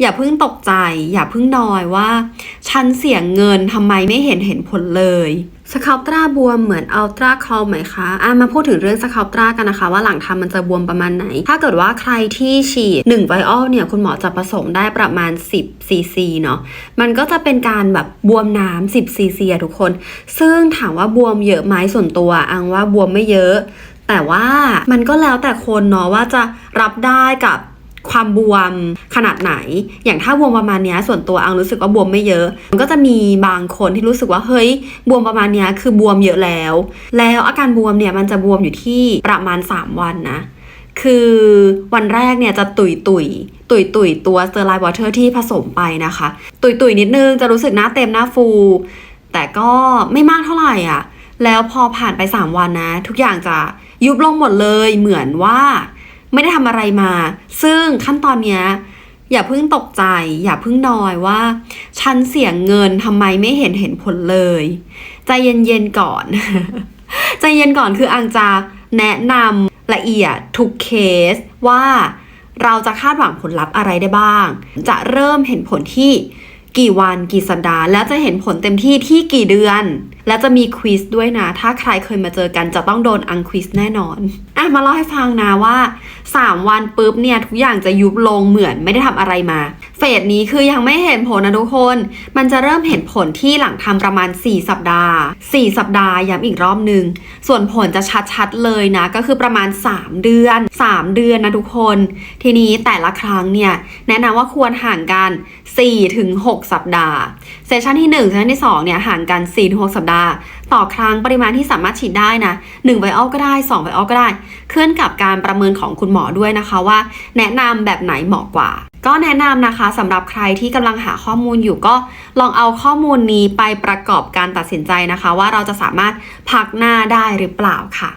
อย่าเพิ่งตกใจ อย่าเพิ่งนอยว่า ฉันเสียเงินทำไมไม่เห็นเห็นผลเลยสครับตราบวมเหมือนอัลตราคอลไหมคะอะมาพูดถึงเรื่องสครับตรากันนะคะ ว่าหลังทำมันจะบวมประมาณไหน ถ้าเกิดว่าใครที่ฉีด1ไวออลเนี่ยคุณหมอจะผสมได้ประมาณ 10ซีซีเนาะ มันก็จะเป็นการแบบบวมน้ำ10ซีซีอะทุกคน ซึ่งถามว่าบวมเยอะไหมส่วนตัวอังว่าบวมไม่เยอะ แต่ว่ามันก็แล้วแต่คนเนาะว่าจะรับได้กับ ความบวมขนาดไหน อย่างถ้าบวมประมาณนี้ส่วนตัวอังรู้สึกว่าบวมไม่เยอะ มันก็จะมีบางคนที่รู้สึกว่าเฮ้ยบวมประมาณนี้คือบวมเยอะแล้ว แล้วอาการบวมเนี่ยมันจะบวมอยู่ที่ประมาณ 3 วันนะคือวันแรกเนี่ยจะตุยตุยตุยตุยตัวสเตอร์ไลน์วอเตอร์ที่ผสมไปนะคะ ตุยตุยนิดนึงจะรู้สึกหน้าเต็มหน้าฟู แต่ก็ไม่มากเท่าไหร่อะ แล้วพอผ่านไป 3 วันนะ ทุกอย่างจะยุบลงหมดเลยเหมือนว่า ไม่ได้ทำอะไรมา ซึ่งขั้นตอนเนี้ยอย่าเพิ่งตกใจ อย่าเพิ่งนอยว่า ฉันเสียเงินทำไมไม่เห็นเห็นผลเลย ใจเย็นๆก่อน ใจเย็นก่อนคืออังจะแนะนำละเอียดทุกเคสว่าเราจะคาดหวังผลลัพธ์อะไรได้บ้าง จะเริ่มเห็นผลที่กี่วันกี่สัปดาห์ แล้วจะเห็นผลเต็มที่ที่กี่เดือน และจะมีควิสด้วยนะ ถ้าใครเคยมาเจอกันจะต้องโดนอังควิสแน่นอน อะมาเล่าให้ฟังนะว่า 3 วันปุ๊บเนี่ยทุกอย่างจะยุบลงเหมือนไม่ได้ทำอะไรมา ฟสนี้คือยังไม่เห็นผลนะทุกคน มันจะเริ่มเห็นผลที่หลังทำประมาณ 4 สัปดาห์ 4 สัปดาห์ย้ำอีกรอบหนึ่ง ส่วนผลจะชัดๆเลยนะ ก็คือประมาณ 3 เดือน 3 เดือนนะทุกคน ทีนี้แต่ละครั้งเนี่ย แนะนำว่าควรห่างกัน4ถึง6สัปดาห์ เซสชันที่1เซสชันที่2เนี่ยห่างกัน4ถึง6สัปดาห์ ต่อครั้งปริมาณที่สามารถฉีดได้นะ1ไวออลก็ได้2ไวออลก็ได้ ขึ้นกับการประเมินของคุณหมอด้วยนะคะว่า แนะนำแบบไหนเหมาะกว่า ก็แนะนำนะคะสำหรับใครที่กำลังหาข้อมูลอยู่ก็ลองเอาข้อมูลนี้ไปประกอบการตัดสินใจนะคะ ว่าเราจะสามารถพักหน้าได้หรือเปล่าค่ะ